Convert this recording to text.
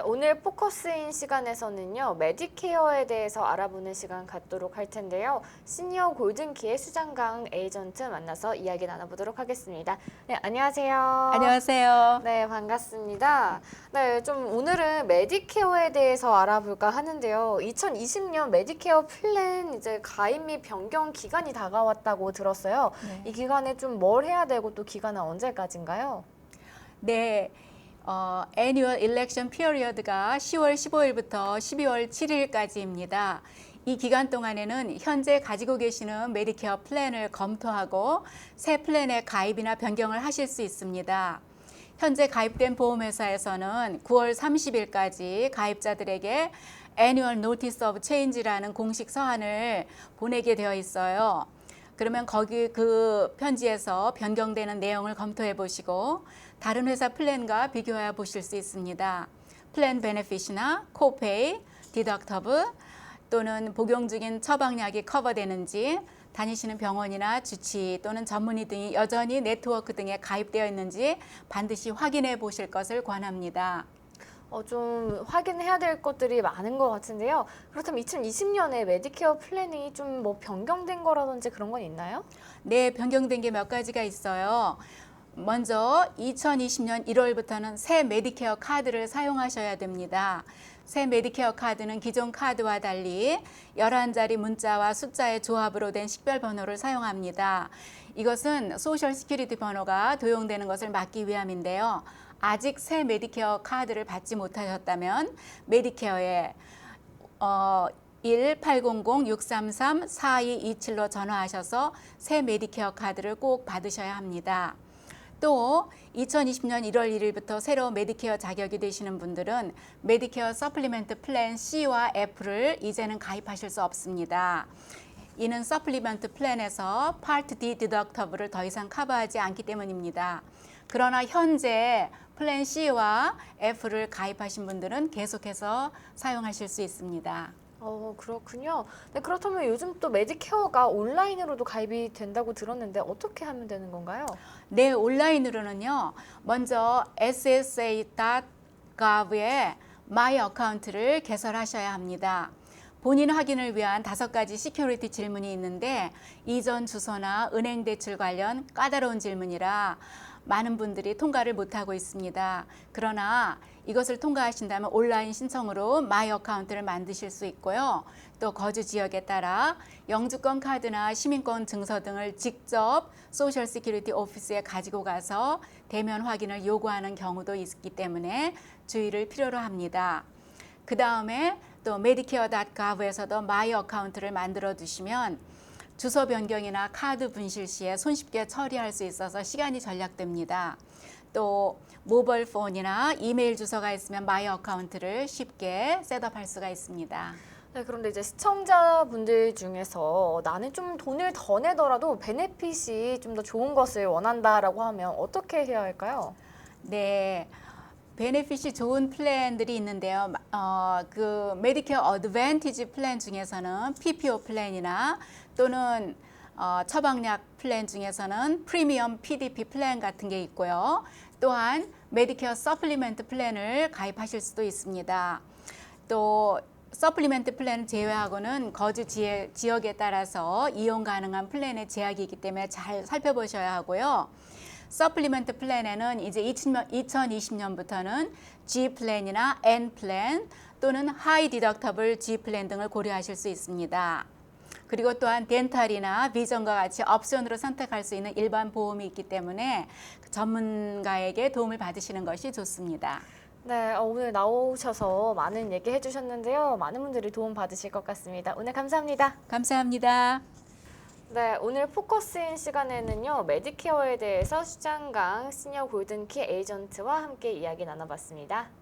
오늘 포커스인 시간에서는요, 메디케어에 대해서 알아보는 시간 갖도록 할 텐데요. 시니어 골든키의 수장강 에이전트 만나서 이야기 나눠보도록 하겠습니다. 네, 안녕하세요. 안녕하세요. 네, 반갑습니다. 네, 좀 오늘은 메디케어에 대해서 알아볼까 하는데요. 2020년 메디케어 플랜 이제 가입 및 변경 기간이 다가왔다고 들었어요. 네. 이 기간에 좀 뭘 해야 되고 또 기간은 언제까지인가요? 네. 어, annual election period가 10월 15일부터 12월 7일까지입니다. 이 기간 동안에는 현재 가지고 계시는 메디케어 플랜을 검토하고 새 플랜에 가입이나 변경을 하실 수 있습니다. 현재 가입된 보험회사에서는 9월 30일까지 가입자들에게 Annual Notice of Change라는 공식 서한을 보내게 되어 있어요. 그러면 거기 그 편지에서 변경되는 내용을 검토해 보시고 다른 회사 플랜과 비교해 보실 수 있습니다. 플랜 베네핏이나 코페이, 디덕터브 또는 복용 중인 처방약이 커버되는지 다니시는 병원이나 주치 또는 전문의 등이 여전히 네트워크 등에 가입되어 있는지 반드시 확인해 보실 것을 권합니다. 어, 좀 확인해야 될 것들이 많은 것 같은데요. 그렇다면 2020년에 메디케어 플랜이 좀 뭐 변경된 거라든지 그런 건 있나요? 네, 변경된 게 몇 가지가 있어요. 먼저 2020년 1월부터는 새 메디케어 카드를 사용하셔야 됩니다. 새 메디케어 카드는 기존 카드와 달리 11자리 문자와 숫자의 조합으로 된 식별 번호를 사용합니다. 이것은 소셜 시큐리티 번호가 도용되는 것을 막기 위함인데요. 아직 새 메디케어 카드를 받지 못하셨다면 메디케어에 어, 1-800-633-4227로 전화하셔서 새 메디케어 카드를 꼭 받으셔야 합니다. 또 2020년 1월 1일부터 새로 메디케어 자격이 되시는 분들은 메디케어 서플리멘트 플랜 C와 F를 이제는 가입하실 수 없습니다. 이는 서플리먼트 플랜에서 파트 D 디덕터블을 더 이상 커버하지 않기 때문입니다. 그러나 현재 플랜 C와 F를 가입하신 분들은 계속해서 사용하실 수 있습니다. 어, 그렇군요. 네, 그렇다면 요즘 또 메디케어가 온라인으로도 가입이 된다고 들었는데 어떻게 하면 되는 건가요? 네, 온라인으로는요. 먼저 ssa.gov에 마이 어카운트를 개설하셔야 합니다. 본인 확인을 위한 다섯 가지 시큐리티 질문이 있는데 이전 주소나 은행 대출 관련 까다로운 질문이라 많은 분들이 통과를 못하고 있습니다. 그러나 이것을 통과하신다면 온라인 신청으로 마이 어카운트를 만드실 수 있고요. 또 거주 지역에 따라 영주권 카드나 시민권 증서 등을 직접 소셜 시큐리티 오피스에 가지고 가서 대면 확인을 요구하는 경우도 있기 때문에 주의를 필요로 합니다. 그 다음에 또 medicare.gov에서도 마이 어카운트를 만들어 두시면 주소 변경이나 카드 분실 시에 손쉽게 처리할 수 있어서 시간이 절약됩니다. 또 모바일 폰이나 이메일 주소가 있으면 마이 어카운트를 쉽게 셋업할 수가 있습니다. 네, 그런데 이제 시청자분들 중에서 나는 좀 돈을 더 내더라도 베네핏이 좀 더 좋은 것을 원한다라고 하면 어떻게 해야 할까요? 네. 베네핏이 좋은 플랜들이 있는데요. 어, 그 메디케어 어드밴티지 플랜 중에서는 PPO 플랜이나 또는 어, 처방약 플랜 중에서는 프리미엄 PDP 플랜 같은 게 있고요. 또한 메디케어 서플리멘트 플랜을 가입하실 수도 있습니다. 또 서플리멘트 플랜을 제외하고는 거주 지역에 따라서 이용 가능한 플랜의 제약이 있기 때문에 잘 살펴보셔야 하고요. 서플리멘트 플랜에는 이제 2020년부터는 G 플랜이나 N 플랜 또는 하이 디덕터블 G 플랜 등을 고려하실 수 있습니다. 그리고 또한 덴탈이나 비전과 같이 옵션으로 선택할 수 있는 일반 보험이 있기 때문에 그 전문가에게 도움을 받으시는 것이 좋습니다. 네, 어, 오늘 나오셔서 많은 얘기 해주셨는데요. 많은 분들이 도움 받으실 것 같습니다. 오늘 감사합니다. 감사합니다. 네, 오늘 포커스인 시간에는요, 메디케어에 대해서 수장강 시니어 골든키 에이전트와 함께 이야기 나눠봤습니다.